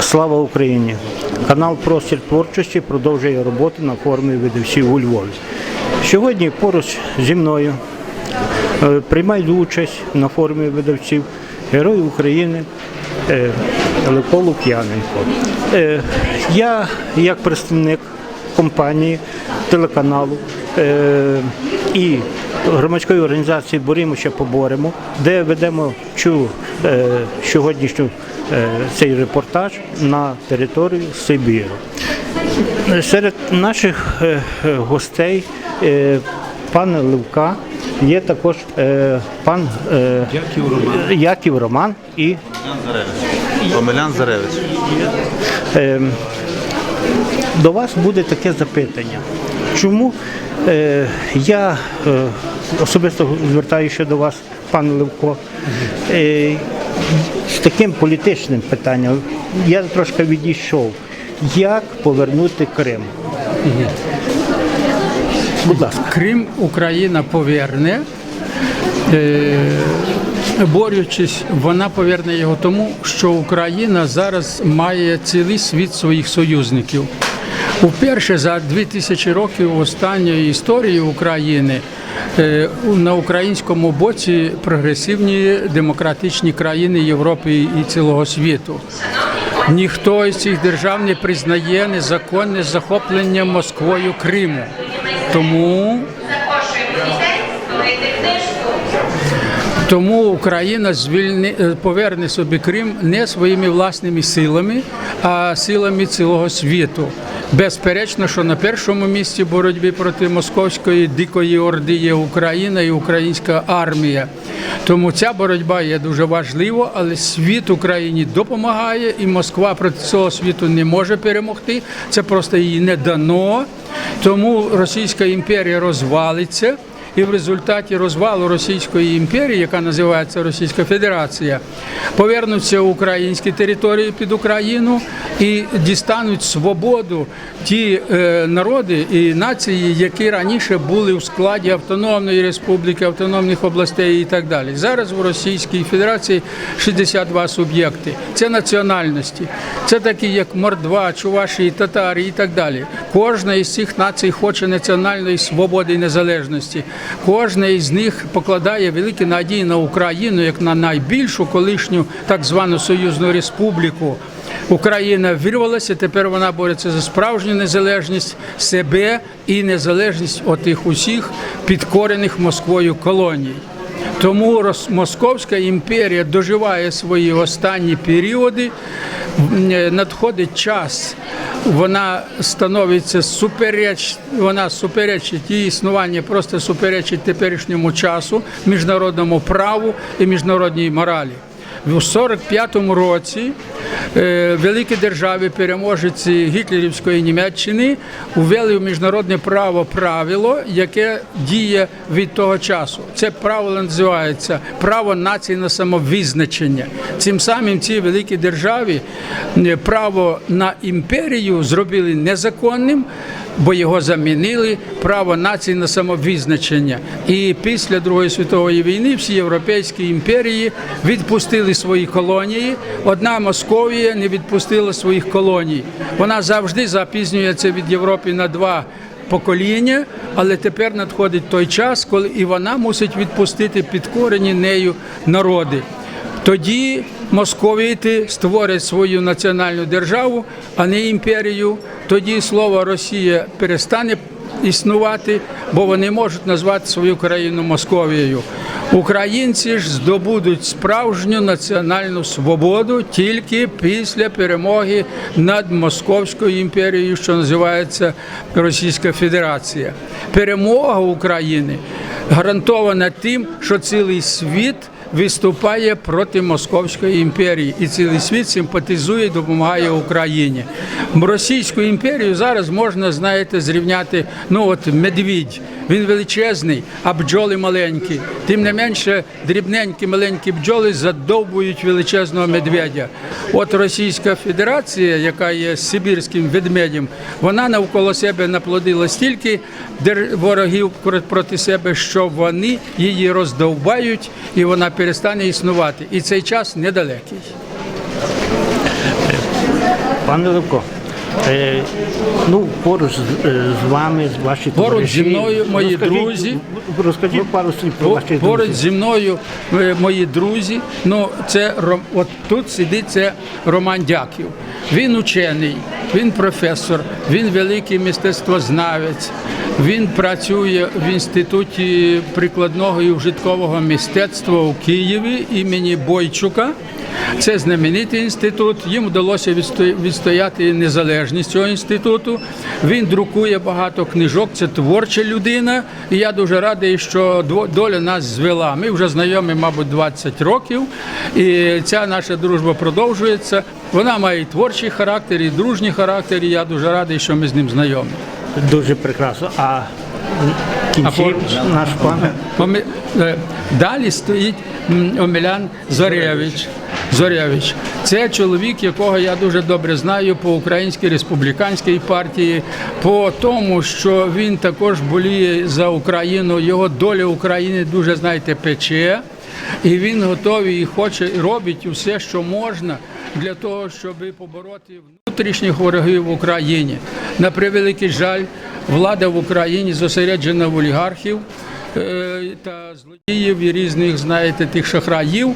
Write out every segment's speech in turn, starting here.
Слава Україні! Канал Простір творчості продовжує роботу на форумі видавців у Львові. Сьогодні поруч зі мною е, приймають участь на форумі видавців Герой України е, Левко Лук'яненко. Е, Я, як представник компанії, телеканалу і громадської організації Борімося поборемо, де ведемо цю е, сьогоднішню е, цей репортаж на територію Сибіру. Серед наших е, гостей е, пана Левка є також е, пан е, Яків Роман. Яків Роман і Омелян Заревич. Заревич. Е, До вас буде таке запитання. Чому я е, особисто звертаюся до вас, пане Левко, е, з таким політичним питанням. Я трошки відійшов. Як повернути Крим? Будь ласка. Крим Україна поверне. Е, Борючись, вона поверне його тому, що Україна зараз має цілий світ своїх союзників. Уперше за 2000 років останньої історії України е, на українському боці прогресивні демократичні країни Європи і цілого світу. Ніхто із цих держав не признає незаконне захоплення Москвою Криму. Тому Тому Україна звільни е, поверне собі Крим не своїми власними силами, а силами цілого світу. Безперечно, що на першому місці боротьби проти московської дикої орди є Україна і українська армія. Тому ця боротьба є дуже важлива, але світ Україні допомагає, і Москва проти цього світу не може перемогти. Це просто їй не дано. Тому Російська імперія розвалиться. І в результаті розвалу Російської імперії, яка називається Російська Федерація, повернуться українські території під Україну і дістануть свободу ті е, народи і нації, які раніше були в складі автономної республіки, автономних областей і так далі. Зараз в Російській Федерації 62 суб'єкти. Це національності, це такі, як мордва, чуваші, татари і так далі. Кожна із цих націй хоче національної свободи і незалежності. Кожна з них покладає великі надії на Україну як на найбільшу колишню так звану союзну республіку. Україна вирвалася, тепер вона бореться за справжню незалежність себе і незалежність отих усіх підкорених Москвою колоній. Тому Московська імперія доживає свої останні періоди. Е, Надходить час, вона становиться супереч, вона суперечить її існування, просто суперечить теперішньому часу, міжнародному праву і міжнародній моралі. В 45-му році е, великі держави, переможці гітлерівської Німеччини, ввели в міжнародне право правило, яке діє від того часу. Це правило називається право нації на самовизначення. Цим самим ці великі держави е, право на імперію зробили незаконним. Бо його замінили право нації на самовизначення. І після Другої світової війни всі європейські імперії відпустили свої колонії. Одна Московія не відпустила своїх колоній. Вона завжди запізнюється від Європи на два покоління, але тепер надходить той час, коли і вона мусить відпустити підкорені нею народи. Тоді московіти створять свою національну державу, а не імперію. Тоді слово Росія перестане існувати, бо вони можуть назвати свою країну Московією. Українці ж здобудуть справжню національну свободу тільки після перемоги над Московською імперією, що називається Російська Федерація. Перемога України гарантована тим, що цілий світ виступає проти Московської імперії, і цілий світ симпатизує і допомагає Україні. Російську імперію зараз можна, знаєте, зрівняти. Ну от медвідь, він величезний, а бджоли маленькі. Тим не менше, дрібненькі маленькі бджоли задовбують величезного медведя. От Російська Федерація, яка є сибірським ведмедем, вона навколо себе наплодила стільки ворогів проти себе, що вони її роздовбають, і вона перестане існувати. І цей час недалекий. Пане Левко, е, ну поруч з, е, з вами, з ваші Поруч товариші. зі мною мої друзі. Розкажіть пару слів про ваших Поруч зі мною е, мої друзі. Ну, це Ром- от тут сидить це Роман Дяків. Він учений, він професор, він великий мистецтвознавець. Він працює в інституті прикладного і вжиткового мистецтва у Києві імені Бойчука. Це знаменитий інститут. Їм вдалося відсто- відстояти незалежність цього інституту. Він друкує багато книжок. Це творча людина. І я дуже радий, що доля нас звела. Ми вже знайомі, мабуть, 20 років. І ця наша дружба продовжується. Вона має і творчий характер, і дружній характер. І я дуже радий, що ми з ним знайомі. Дуже прекрасно. А в кінці наш пан. Омі- е, Далі стоїть Омелян Зорєвич. Зорєвич. Це чоловік, якого я дуже добре знаю по Українській республіканській партії, по тому, що він також боліє за Україну. Його доля України дуже, знаєте, пече. І він готовий і хоче, і робить усе, що можна для того, щоб побороти внутрішніх ворогів в Україні. На превеликий жаль, влада в Україні зосереджена в олігархів е, та злодіїв і різних, знаєте, тих шахраїв.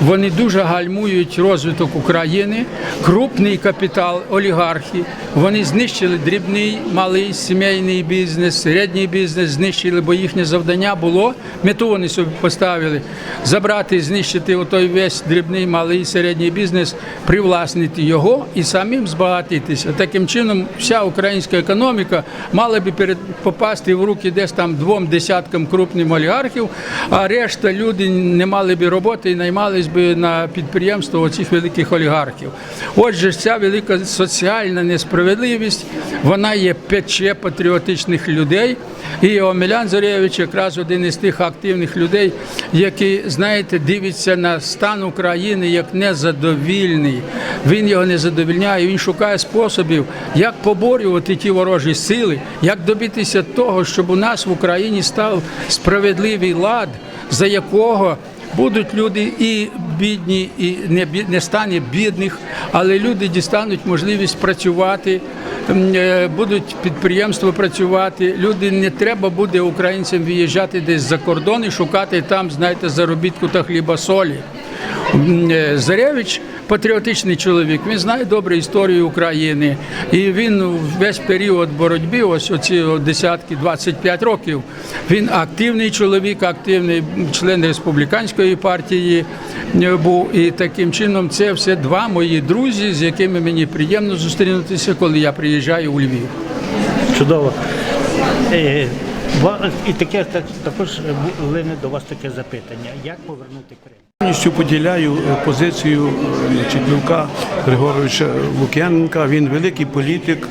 Вони дуже гальмують розвиток України. Крупний капітал, олігархи. Вони знищили дрібний, малий сімейний бізнес, середній бізнес, знищили, бо їхнє завдання було, мету вони собі поставили, забрати, знищити отой весь дрібний, малий, середній бізнес, привласнити його і самим збагатитися. Таким чином, вся українська економіка мала би перед попасти в руки десь там двом десяткам крупним олігархів, а решта люди не мали би роботи і наймались би на підприємство оцих великих олігархів. Отже, ця велика соціальна несправедливість, вона є пече патріотичних людей. І Омелян Зорєвич якраз один із тих активних людей, який, знаєте, дивиться на стан України як незадовільний. Він його не задовільняє, він шукає способів, як поборювати ті ворожі сили, як добитися того, щоб у нас в Україні став справедливий лад, за якого Будуть люди і бідні, і не, не стане бідних, але люди дістануть можливість працювати, е, будуть підприємства працювати. Люди не треба буде українцям виїжджати десь за кордон і шукати там, знаєте, заробітку та хліба солі. Е, Заревич патріотичний чоловік. Він знає добре історію України, і він весь період боротьби, ось оці десятки 25 років. Він активний чоловік, активний член республіканської партії е, був. І таким чином це все два мої друзі, з якими мені приємно зустрінутися, коли я приїжджаю у Львів. Чудово. Е, І таке також е, лине до вас таке запитання. Як повернути Крим? Повністю поділяю е, позицію е, Левка Григоровича Лук'яненка. Він великий політик,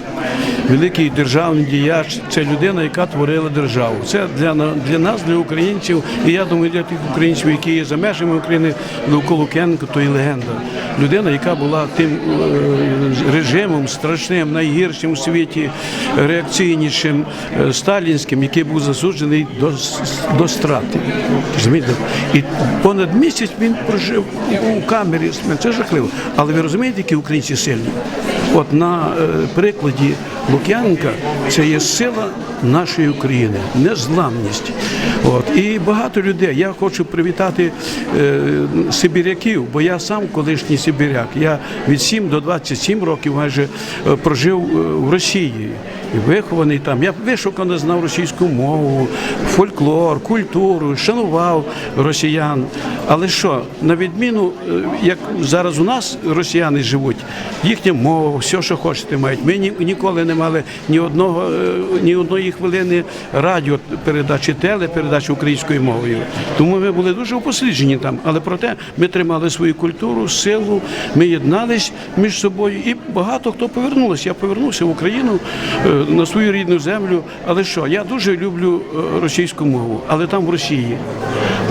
великий державний діяч. Це людина, яка творила державу. Це для, для нас, для українців, і я думаю, для тих українців, які є за межами України, Левко Лук'яненко то і легенда. Людина, яка була тим е, режимом страшним, найгіршим у світі, реакційнішим, сталінським, який був засуджений до, до страти. І понад місяць він прожив у камері. Це жахливо. Але ви розумієте, які українці сильні? От на е, прикладі Лук'янка це є сила нашої України, незламність. От і багато людей. Я хочу привітати е, сибіряків, бо я сам колишній сибіряк. Я від 7 до 27 років майже е, прожив е, в Росії і вихований там. Я вишукано знав російську мову, фольклор, культуру, шанував росіян. Але що, на відміну, е, як зараз у нас росіяни живуть, їхня мова, все, що хочете, мають. Ми ні- ніколи не мали ні одного, ні одної хвилини радіопередачі, телепередачі українською мовою. Тому ми були дуже упосліджені там. Але проте ми тримали свою культуру, силу, ми єднались між собою, і багато хто повернувся. Я повернувся в Україну е, на свою рідну землю. Але що, я дуже люблю е, російську мову, але там в Росії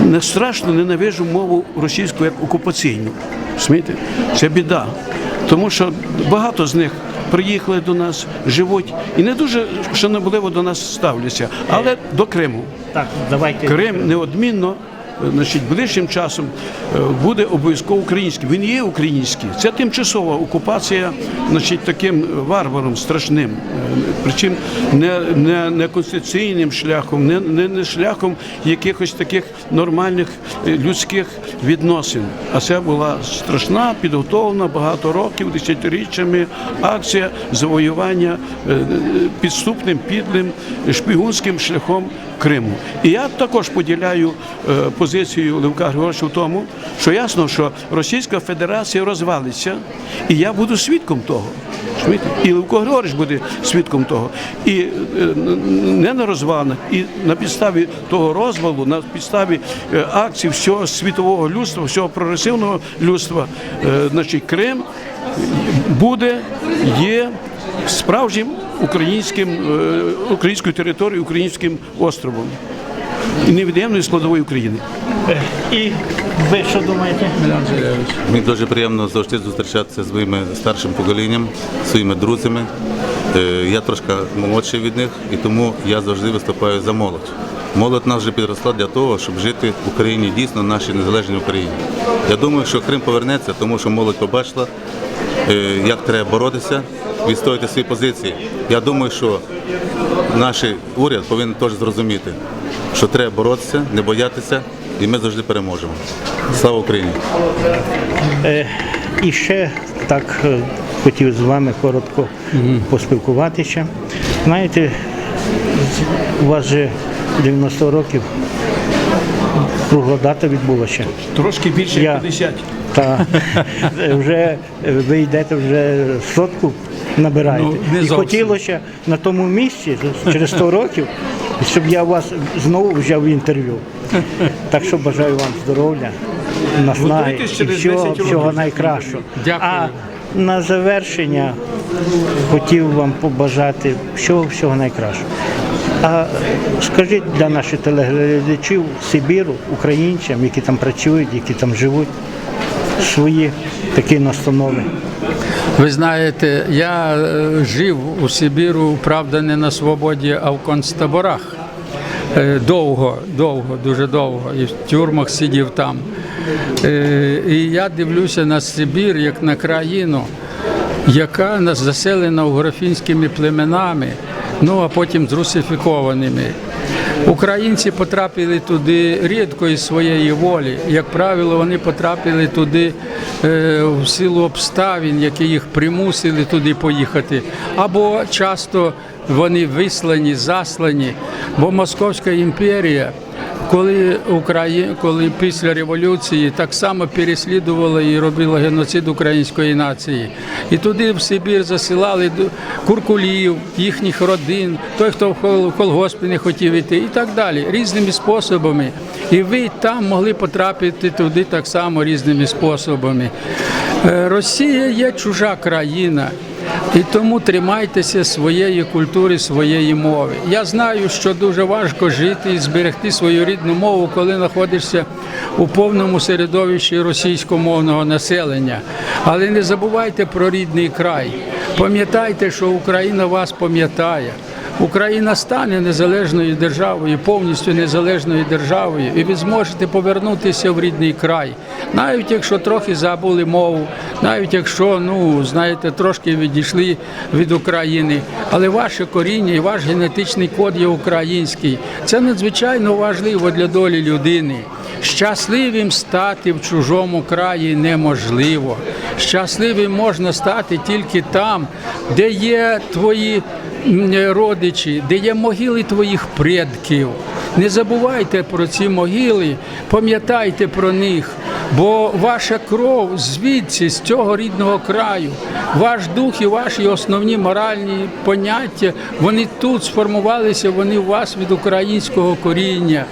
не страшно ненавижу мову російську як окупаційну. Розумієте? Це біда. Тому що багато з них приїхали до нас, живуть і не дуже шанобливо до нас ставляться, але до Криму. Так, давайте. Крим неодмінно значить, ближчим часом е, буде обов'язково український. Він є український. Це тимчасова окупація, значить, таким варваром страшним. Е, Причому не, не, не конституційним шляхом, не, не, не шляхом якихось таких нормальних е, людських відносин. А це була страшна, підготовлена багато років, десятиріччями акція завоювання підступним, підлим, шпигунським шляхом Криму. І я також поділяю е, позицію Левка Григоровича в тому, що ясно, що Російська Федерація розвалиться, і я буду свідком того. І Левко Григорович буде свідком того. І е, не на розвалах, і на підставі того розвалу, на підставі е, акцій всього світового людства, всього прогресивного людства, значить, Крим буде, є справжнім українським, е, українською територією, українським островом. І невід'ємною складовою України. І ви що думаєте? Мені дуже приємно завжди зустрічатися з своїми старшим поколінням, своїми друзями. Е, Я трошки молодший від них, і тому я завжди виступаю за молодь. Молодь нас вже підросла для того, щоб жити в Україні дійсно нашій незалежній Україні. Я думаю, що Крим повернеться, тому що молодь побачила, е, як треба боротися, відстояти свої позиції. Я думаю, що наш уряд повинен теж зрозуміти, що треба боротися, не боятися, і ми завжди переможемо. Слава Україні! Е, І ще так е, хотів з вами коротко поспілкуватися. Знаєте, у вас же 90 років кругла дата відбулася. Трошки більше Я- 50. Та вже е, ви йдете вже сотку набираєте. Ну, не І хотілося на тому місці через 100 років, щоб я вас знову взяв інтерв'ю. Так що бажаю вам здоров'я, наснаги і всього, всього найкращого. Дякую. А на завершення хотів вам побажати всього всього найкращого. А скажіть для наших телеглядачів Сибіру, українцям, які там працюють, які там живуть, свої такі настанови. Ви знаєте, я е, жив у Сибіру, правда, не на свободі, а в концтаборах. Е, Довго, довго, дуже довго. І в тюрмах сидів там. Е, І я дивлюся на Сибір як на країну, яка заселена угрофінськими племенами, ну а потім з русифікованими. Українці потрапили туди рідко із своєї волі. Як правило, вони потрапили туди е, в силу обставин, які їх примусили туди поїхати. Або часто вони вислані, заслані, бо Московська імперія. Коли Україна, коли після революції так само переслідувала і робила геноцид української нації, і туди в Сибір засилали куркулів, їхніх родин, той, хто в колгоспі не хотів іти, і так далі, різними способами. І ви там могли потрапити туди так само різними способами. Е, Росія є чужа країна. І тому тримайтеся своєї культури, своєї мови. Я знаю, що дуже важко жити і зберегти свою рідну мову, коли знаходишся у повному середовищі російськомовного населення. Але не забувайте про рідний край. Пам'ятайте, що Україна вас пам'ятає. Україна стане незалежною державою, повністю незалежною державою, і ви зможете повернутися в рідний край, навіть якщо трохи забули мову, навіть якщо ну знаєте, трошки відійшли від України. Але ваше коріння і ваш генетичний код є український. Це надзвичайно важливо для долі людини. Щасливим стати в чужому краї неможливо. Щасливим можна стати тільки там, де є твої родичі, де є могили твоїх предків. Не забувайте про ці могили, пам'ятайте про них, бо ваша кров звідси, з цього рідного краю, ваш дух і ваші основні моральні поняття, вони тут сформувалися, вони у вас від українського коріння.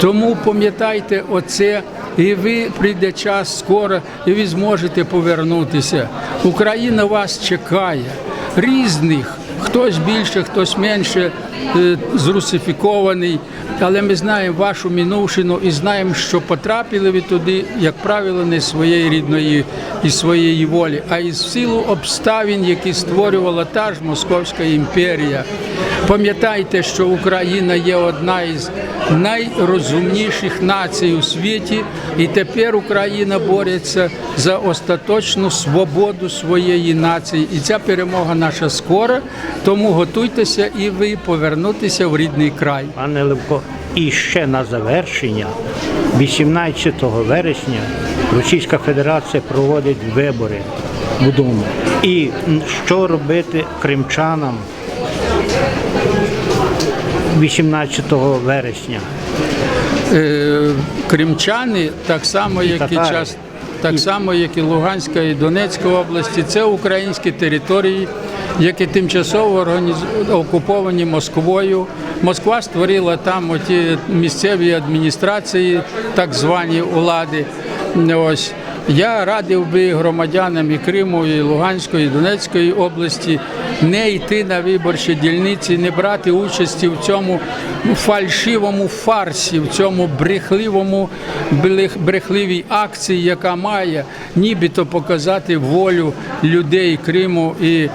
Тому пам'ятайте оце, і ви прийде час скоро, і ви зможете повернутися. Україна вас чекає, різних. Хтось більше, хтось менше е, зрусифікований, але ми знаємо вашу минувшину і знаємо, що потрапили ви туди, як правило, не своєї рідної і своєї волі, а із силу обставин, які створювала та ж Московська імперія. Пам'ятайте, що Україна є одна із найрозумніших націй у світі, і тепер Україна бореться за остаточну свободу своєї нації. І ця перемога наша скора. Тому готуйтеся і ви повернутися в рідний край. Пане Левко, і ще на завершення, 18 вересня Російська Федерація проводить вибори в Думу. І що робити кримчанам 18 вересня? Е, Кримчани, так само, як і час. Так само, як і Луганська і Донецька області, це українські території, які тимчасово окуповані Москвою. Москва створила там оті місцеві адміністрації, так звані улади. Ось я радив би громадянам і Криму, і Луганської, і Донецької області не йти на виборчі дільниці, не брати участі в цьому фальшивому фарсі, в цьому брехливому брехливій акції, яка має нібито показати волю людей Криму і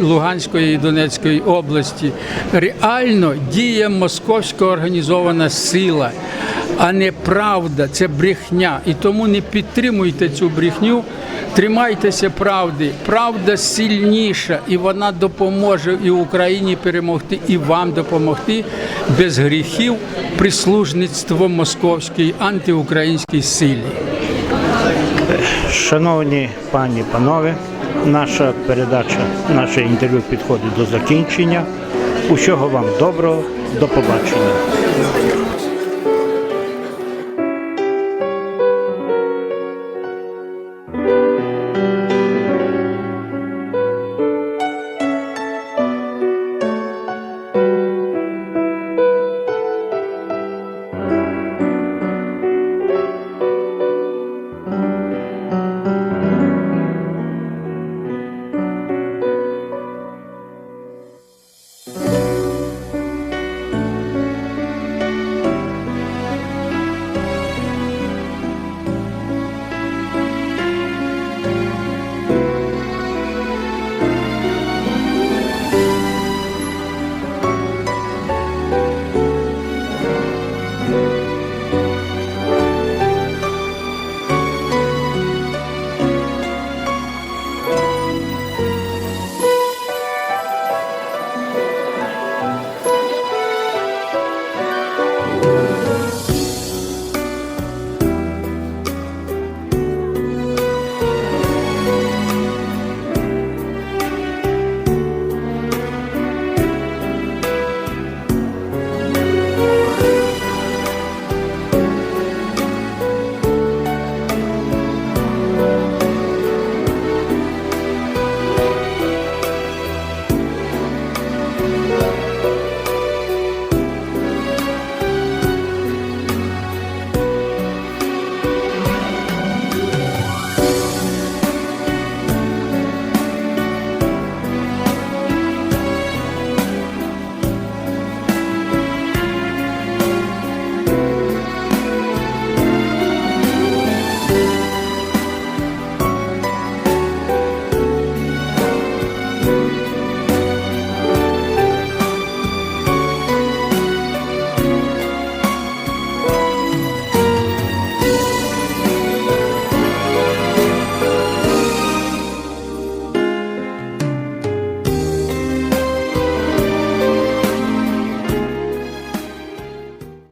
Луганської і Донецької області. Реально діє московська організована сила а не правда, це брехня. І тому не підтримуйте цю брехню, тримайтеся правди. Правда сильніша, і вона допоможе і Україні перемогти, і вам допомогти без гріхів прислужництво московській антиукраїнській силі. Шановні пані панове, наша передача, наше інтерв'ю підходить до закінчення. Усього вам доброго, до побачення.